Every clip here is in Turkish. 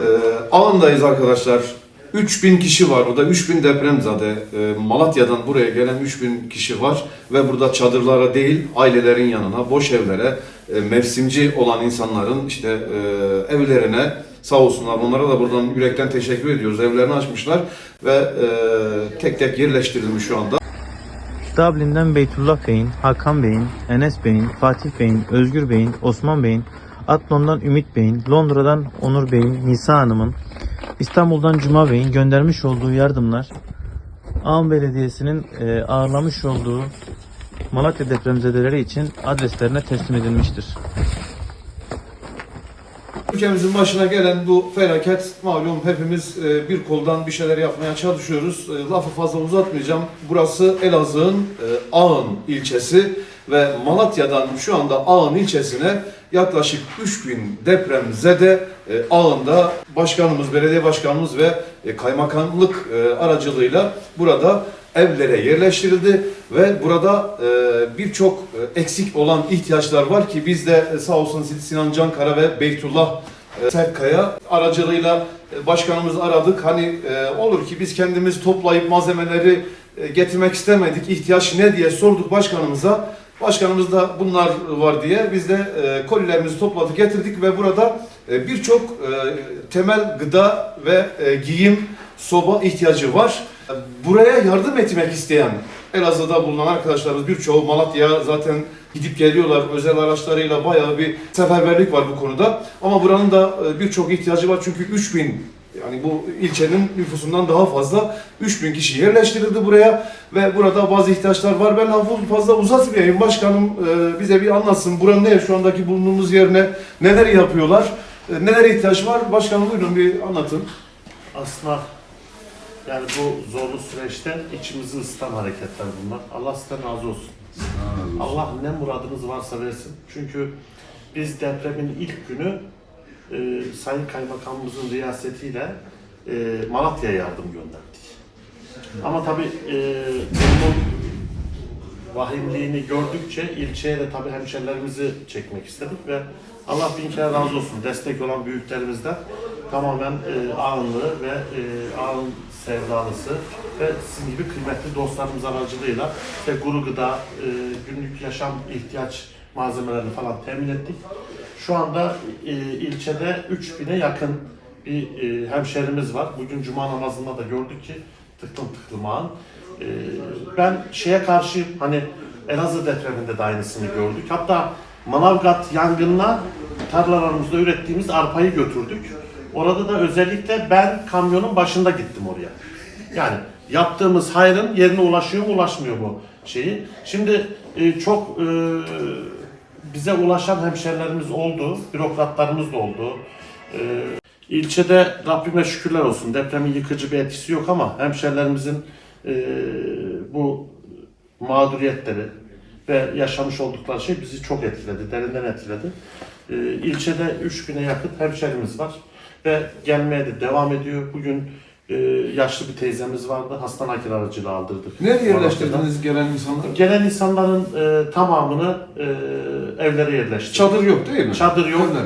Ee, Ağındayız arkadaşlar. 3000 kişi var burada. 3000 depremzade. Ee, Malatya'dan buraya gelen 3000 kişi var. Ve burada çadırlara değil, ailelerin yanına, boş evlere, e, mevsimci olan insanların işte e, evlerine sağ olsunlar. Onlara da buradan yürekten teşekkür ediyoruz. Evlerini açmışlar ve e, tek tek yerleştirilmiş şu anda. Dublin'den Beytullah Bey'in, Hakan Bey'in, Enes Bey'in, Fatih Bey'in, Özgür Bey'in, Osman Bey'in, Atlon'dan Ümit Bey'in, Londra'dan Onur Bey'in, Nisa Hanım'ın, İstanbul'dan Cuma Bey'in göndermiş olduğu yardımlar Ağam Belediyesi'nin e, ağırlamış olduğu Malatya depremzedeleri için adreslerine teslim edilmiştir. Ülkemizin başına gelen bu felaket malum hepimiz e, bir koldan bir şeyler yapmaya çalışıyoruz. E, Lafı fazla uzatmayacağım. Burası Elazığ'ın Ağın ilçesi ve Malatya'dan şu anda Ağın ilçesine yaklaşık 3000 depremzede e, Ağın'da başkanımız, belediye başkanımız ve e, kaymakamlık e, aracılığıyla burada evlere yerleştirildi ve burada e, birçok e, eksik olan ihtiyaçlar var ki biz de e, sağ olsun Sinan Cankara ve Beytullah e, Sertkaya aracılığıyla e, başkanımızı aradık. Hani e, olur ki biz kendimiz toplayıp malzemeleri e, getirmek istemedik. İhtiyaç ne diye sorduk başkanımıza. Başkanımız da bunlar var diye biz de e, kolilerimizi topladık getirdik ve burada e, birçok e, temel gıda ve e, giyim soba ihtiyacı var. Buraya yardım etmek isteyen Elazığ'da bulunan arkadaşlarımız birçoğu Malatya'ya zaten gidip geliyorlar. Özel araçlarıyla bayağı bir seferberlik var bu konuda. Ama buranın da e, birçok ihtiyacı var çünkü 3000 yani bu ilçenin nüfusundan daha fazla 3000 kişi yerleştirildi buraya ve burada bazı ihtiyaçlar var. Ben lafı fazla uzatmayayım. Başkanım e, bize bir anlatsın. Buranın ne şu andaki bulunduğumuz yerine neler yapıyorlar? E, Neler ihtiyaç var? Başkanım buyurun bir anlatın. Aslında yani bu zorlu süreçte içimizi ısıtan hareketler bunlar. Allah sizden razı olsun. Allah ne muradınız varsa versin. Çünkü biz depremin ilk günü e, Sayın Kaymakamımızın riyasetiyle e, Malatya'ya yardım gönderdik. Ama tabii e, vahimliğini gördükçe ilçeye de tabii hemşerilerimizi çekmek istedik ve Allah bin kere razı olsun destek olan büyüklerimizden tamamen e, ağınlığı ve e, ağın sevdalısı ve sizin gibi kıymetli dostlarımız aracılığıyla işte kuru gıda, e, günlük yaşam ihtiyaç malzemelerini falan temin ettik. Şu anda e, ilçede 3000'e yakın bir e, hemşerimiz var. Bugün cuma namazında da gördük ki tıklım tıklım ağın. E, ben şeye karşıyım hani Elazığ depreminde de aynısını gördük. Hatta Manavgat yangınına tarlalarımızda ürettiğimiz arpayı götürdük. Orada da özellikle ben kamyonun başında gittim oraya. Yani yaptığımız hayrın yerine ulaşıyor mu ulaşmıyor mu şeyi. Şimdi e, çok e, bize ulaşan hemşerilerimiz oldu, bürokratlarımız da oldu. E, ilçede Rabbime şükürler olsun depremin yıkıcı bir etkisi yok ama hemşerilerimizin e, bu mağduriyetleri ve yaşamış oldukları şey bizi çok etkiledi, derinden etkiledi. E, ilçede 3000'e yakın hemşerimiz var ve gelmeye de devam ediyor. Bugün e, yaşlı bir teyzemiz vardı, hasta nakil aracıyla aldırdık. Nereye yerleştirdiniz gelen insanları? Gelen insanların e, tamamını e, evlere yerleştirdik. Çadır yok değil mi? Çadır yok. Evler.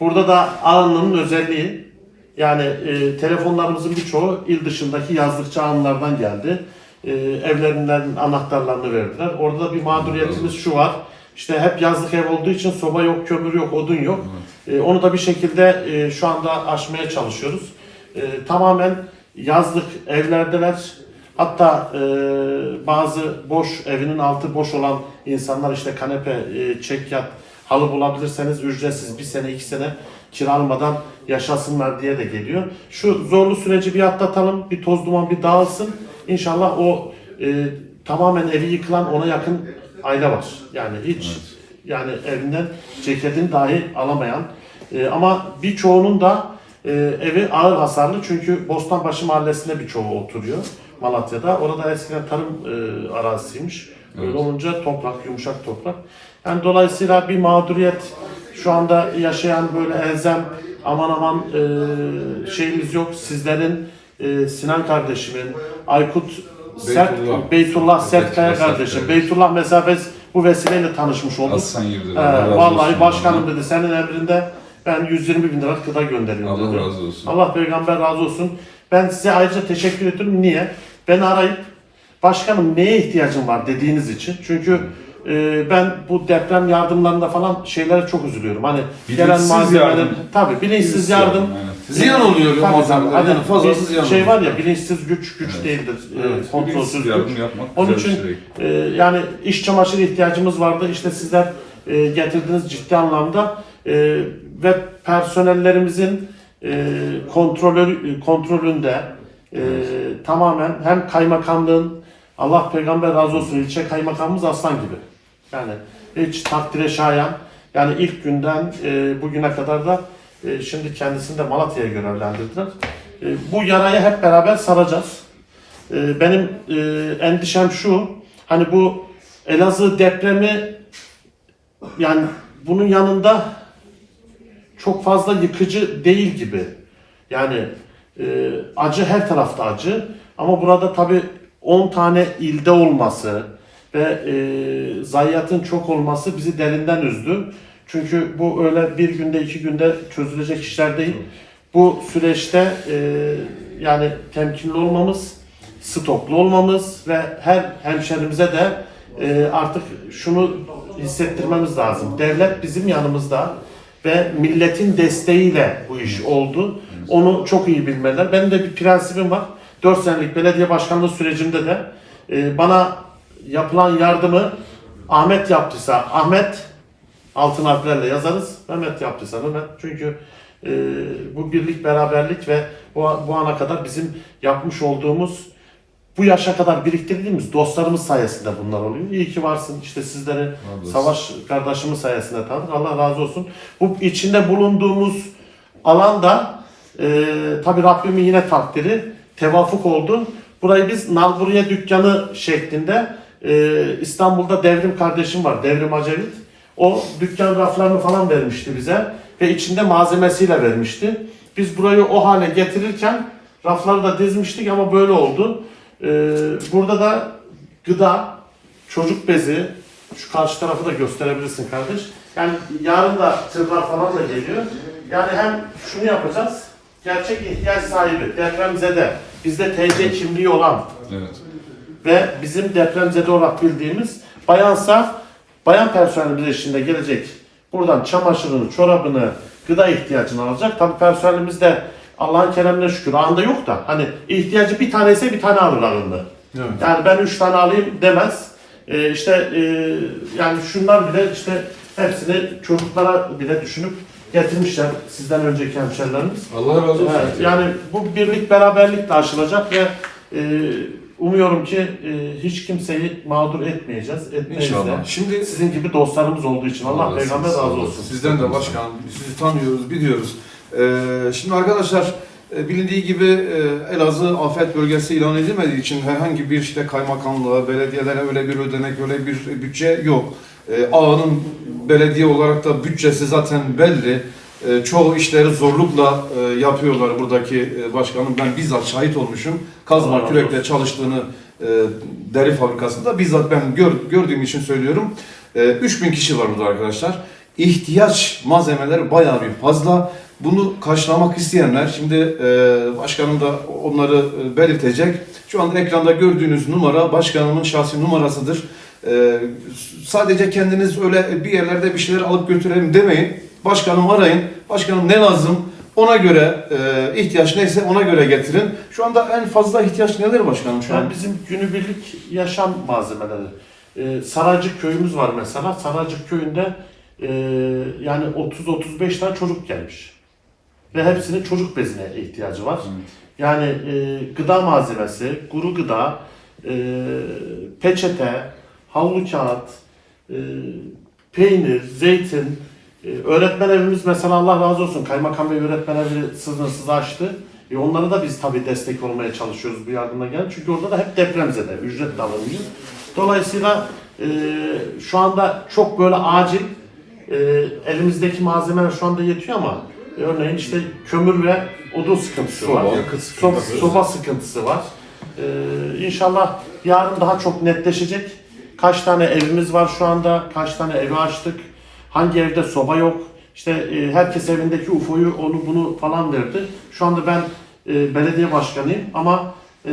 Burada da ağınlığın özelliği yani e, telefonlarımızın birçoğu il dışındaki yazlıkçı ağınlardan geldi. E, evlerinden anahtarlarını verdiler. Orada da bir mağduriyetimiz şu var. İşte hep yazlık ev olduğu için soba yok, kömür yok, odun yok. E, onu da bir şekilde e, şu anda aşmaya çalışıyoruz. E, tamamen yazlık evlerdeler. Hatta e, bazı boş evinin altı boş olan insanlar işte kanepe, e, çekyat, halı bulabilirseniz ücretsiz bir sene iki sene kiralmadan yaşasınlar diye de geliyor. Şu zorlu süreci bir atlatalım, bir toz duman bir dağılsın. İnşallah o e, tamamen evi yıkılan ona yakın aile var. Yani hiç yani evinden ceketini dahi alamayan e, ama birçoğunun da e, evi ağır hasarlı çünkü Bostanbaşı mahallesinde birçoğu oturuyor Malatya'da. Orada eskiden tarım e, arazisiymiş. Öyle olunca toprak, yumuşak toprak. Yani dolayısıyla bir mağduriyet şu anda yaşayan böyle elzem aman aman e, şeyimiz yok. Sizlerin e, Sinan kardeşimin, Aykut Sert, Beytullah. Beytullah Sertkaya kardeşim. Sertkaya. Beytullah mesela biz bu vesileyle tanışmış olduk. Ee, vallahi başkanım dedi senin emrinde Ben 120 bin lira gıda gönderiyorum Allah dedi. razı olsun. Allah peygamber razı olsun. Ben size ayrıca teşekkür ediyorum. Niye? Beni arayıp başkanım neye ihtiyacım var dediğiniz için. Çünkü e, ben bu deprem yardımlarında falan şeylere çok üzülüyorum. Hani gelen Bilinçsiz malzemeler, yardım. tabii bilinçsiz yardım. aynen. Ziyan oluyor Tabii, tabii. yani fazlası bir ziyan Şey oluyor. var ya bilinçsiz güç güç değildir. e, Evet, kontrolsüz bilinçsiz güç. yardım yapmak Onun güzel için şey. e, yani iş çamaşırı ihtiyacımız vardı. İşte sizler e, getirdiniz ciddi anlamda E, ve personellerimizin e, kontrolü kontrolünde e, tamamen hem kaymakamlığın Allah peygamber razı olsun ilçe kaymakamımız aslan gibi. Yani hiç takdire şayan. Yani ilk günden e, bugüne kadar da e, şimdi kendisini de Malatya'ya görevlendirdiler. E, bu yarayı hep beraber saracağız. E, benim e, endişem şu, hani bu Elazığ depremi yani bunun yanında çok fazla yıkıcı değil gibi. Yani e, acı her tarafta acı ama burada tabi 10 tane ilde olması ve e, zayiatın çok olması bizi derinden üzdü. Çünkü bu öyle bir günde iki günde çözülecek işler değil. Bu süreçte e, yani temkinli olmamız, stoklu olmamız ve her hemşerimize de e, artık şunu hissettirmemiz lazım. Devlet bizim yanımızda ve milletin desteğiyle bu iş oldu. Onu çok iyi bilmeler. Benim de bir prensibim var. 4 senelik belediye başkanlığı sürecimde de e, bana yapılan yardımı Ahmet yaptıysa Ahmet altın harflerle yazarız. Mehmet yaptıysa Mehmet. Çünkü e, bu birlik, beraberlik ve bu, bu ana kadar bizim yapmış olduğumuz bu yaşa kadar biriktirdiğimiz dostlarımız sayesinde bunlar oluyor. İyi ki varsın. İşte sizleri olsun. Savaş kardeşimiz sayesinde tanıdık. Allah razı olsun. Bu içinde bulunduğumuz alanda e, tabi Rabbimin yine takdiri tevafuk oldu. Burayı biz Nalburiye dükkanı şeklinde e, İstanbul'da Devrim kardeşim var. Devrim Acevit. O dükkan raflarını falan vermişti bize ve içinde malzemesiyle vermişti. Biz burayı o hale getirirken rafları da dizmiştik ama böyle oldu. E, burada da gıda, çocuk bezi, şu karşı tarafı da gösterebilirsin kardeş. Yani yarın da tırlar falan da geliyor. Yani hem şunu yapacağız, gerçek ihtiyaç sahibi, depremzede, bizde TC kimliği olan Evet. ve bizim depremzede olarak bildiğimiz bayansa bayan personelimiz eşliğinde gelecek. Buradan çamaşırını, çorabını, gıda ihtiyacını alacak. Tabii personelimiz de Allah'ın keremine şükür anda yok da hani ihtiyacı bir taneyse bir tane alır alındı. Evet. Yani ben üç tane alayım demez. Ee, işte e, yani şunlar bile işte hepsini çocuklara bile düşünüp getirmişler sizden önceki hemşerilerimiz. Allah razı olsun. Evet, yani bu birlik beraberlikle aşılacak ve e, umuyorum ki e, hiç kimseyi mağdur etmeyeceğiz. Etmeyiz de. İnşallah. Şimdi Sizin gibi dostlarımız olduğu için Allah, Allah peygamber razı olsun. Sizden de başkanım, sizi tanıyoruz, biliyoruz. Ee, şimdi arkadaşlar e, bilindiği gibi e, Elazığ afet bölgesi ilan edilmediği için herhangi bir işte kaymakamlığa, belediyelere öyle bir ödenek, öyle bir bütçe yok. E, Ağa'nın belediye olarak da bütçesi zaten belli. Çoğu işleri zorlukla yapıyorlar buradaki başkanım. Ben bizzat şahit olmuşum. Kazma kürekle çalıştığını deri fabrikasında bizzat ben gör, gördüğüm için söylüyorum. E, 3000 kişi var burada arkadaşlar. İhtiyaç malzemeleri bayağı bir fazla. Bunu karşılamak isteyenler, şimdi e, başkanım da onları e, belirtecek. Şu anda ekranda gördüğünüz numara başkanımın şahsi numarasıdır. E, sadece kendiniz öyle bir yerlerde bir şeyler alıp götürelim demeyin. Başkanım arayın. Başkanım ne lazım? Ona göre e, ihtiyaç neyse ona göre getirin. Şu anda en fazla ihtiyaç nedir başkanım şu an? Yani bizim günübirlik yaşam malzemeleri. Ee, Saracık köyümüz var mesela. Saracık köyünde e, yani 30-35 tane çocuk gelmiş. Ve hepsinin çocuk bezine ihtiyacı var. Yani e, gıda malzemesi, kuru gıda, e, peçete, havlu kağıt, e, peynir, zeytin, e, öğretmen evimiz mesela Allah razı olsun kaymakam bey öğretmen evi sınırsız açtı. E, onlara da biz tabii destek olmaya çalışıyoruz bu yardımla gelen. Çünkü orada da hep depremzede, ücret de. Dolayısıyla e, şu anda çok böyle acil e, elimizdeki malzemeler şu anda yetiyor ama örneğin işte kömür ve odun sıkıntısı Soba, var. yakıt sıkıntısı. soba sıkıntısı var. Ee, inşallah yarın daha çok netleşecek. Kaç tane evimiz var şu anda, kaç tane evi açtık, hangi evde soba yok, İşte e, herkes evindeki UFO'yu onu bunu falan verdi. Şu anda ben e, belediye başkanıyım ama e,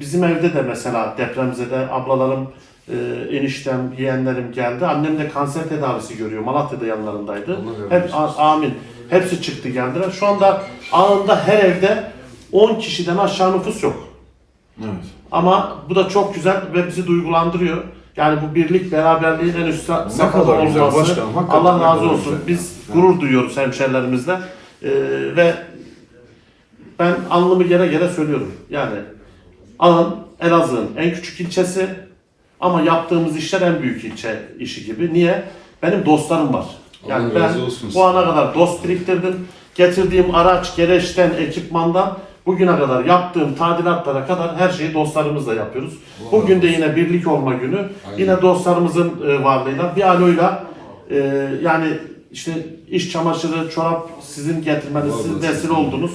bizim evde de mesela depremzede ablalarım, e, eniştem, yeğenlerim geldi. Annem de kanser tedavisi görüyor. Malatya'da yanlarındaydı. Hep amin. Hepsi çıktı geldiler. Şu anda anında her evde 10 kişiden aşağı nüfus yok. Evet. Ama bu da çok güzel ve bizi duygulandırıyor. Yani bu birlik, beraberliğin en üst safhada kadar güzel olması. başkanım, Allah razı olsun. güzel. Biz gurur duyuyoruz hemşerilerimizle. Ee, ve ben alnımı yere yere söylüyorum. Yani Ağın, Elazığ'ın en küçük ilçesi ama yaptığımız işler en büyük ilçe işi gibi. Niye? Benim dostlarım var. Yani Allah ben razı olsun bu ana kadar dost biriktirdim. Getirdiğim araç, gereçten, ekipmandan bugüne kadar yaptığım tadilatlara kadar her şeyi dostlarımızla yapıyoruz. Bugün de yine birlik olma günü. Yine dostlarımızın e, varlığıyla bir aloyla e, yani işte iş çamaşırı, çorap sizin getirmeniz, siz Vallahi vesile oldunuz.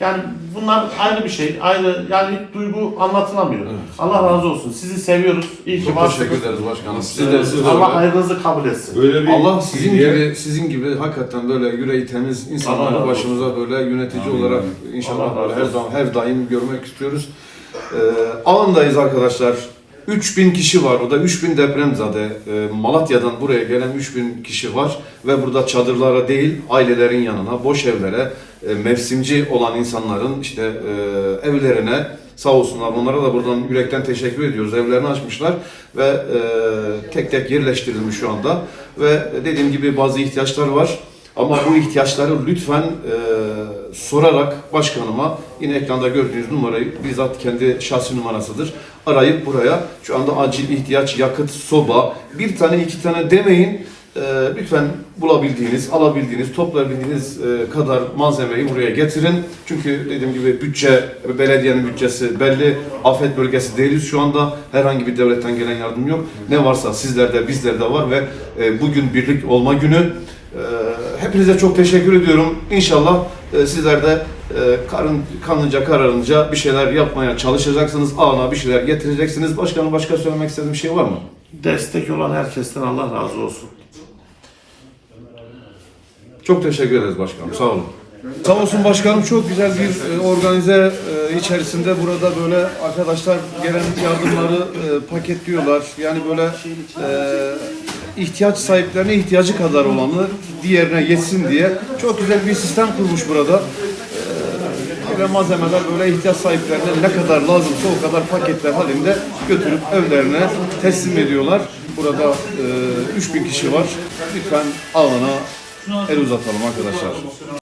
Yani bunlar ayrı bir şey. Ayrı yani duygu anlatılamıyor. Allah razı olsun. Sizi seviyoruz. İyi ki Çok varsınız. teşekkür ederiz başkanım. Siz Evet, de siz de Allah öyle. hayrınızı kabul etsin. Böyle bir Allah sizin hediye- gibi sizin gibi hakikaten böyle yüreği temiz Allah insanları razı başımıza böyle yönetici Amin, olarak inşallah Allah böyle her olsun. zaman her daim görmek istiyoruz. Ee, Ağındayız arkadaşlar. 3000 kişi var. O da 3000 depremzade. Ee, Malatya'dan buraya gelen 3000 kişi var ve burada çadırlara değil ailelerin yanına, boş evlere, e, mevsimci olan insanların işte e, evlerine sağ olsunlar. Onlara da buradan yürekten teşekkür ediyoruz. Evlerini açmışlar ve e, tek tek yerleştirilmiş şu anda. Ve dediğim gibi bazı ihtiyaçlar var. Ama bu ihtiyaçları lütfen e, sorarak başkanıma yine ekranda gördüğünüz numarayı bizzat kendi şahsi numarasıdır. Arayıp buraya şu anda acil ihtiyaç yakıt, soba bir tane iki tane demeyin. E, lütfen bulabildiğiniz, alabildiğiniz, toplayabildiğiniz e, kadar malzemeyi buraya getirin. Çünkü dediğim gibi bütçe, belediyenin bütçesi belli. Afet bölgesi değiliz şu anda. Herhangi bir devletten gelen yardım yok. Ne varsa sizlerde, bizlerde var ve e, bugün birlik olma günü. Ee, Hepinize çok teşekkür ediyorum. İnşallah e, sizler de e, karın, kanınca kararınca bir şeyler yapmaya çalışacaksınız. Ağına bir şeyler getireceksiniz. Başkanım başka söylemek istediğim bir şey var mı? Destek olan herkesten Allah razı olsun. Çok teşekkür ederiz başkanım. Sağ olun. Sağ olsun başkanım çok güzel bir e, organize e, içerisinde burada böyle arkadaşlar gelen yardımları e, paketliyorlar. Yani böyle e, ihtiyaç sahiplerine ihtiyacı kadar olanı diğerine yetsin diye çok güzel bir sistem kurmuş burada. Ve malzemeler böyle ihtiyaç sahiplerine ne kadar lazımsa o kadar paketler halinde götürüp evlerine teslim ediyorlar. Burada e, 3000 kişi var. Lütfen alana el uzatalım arkadaşlar.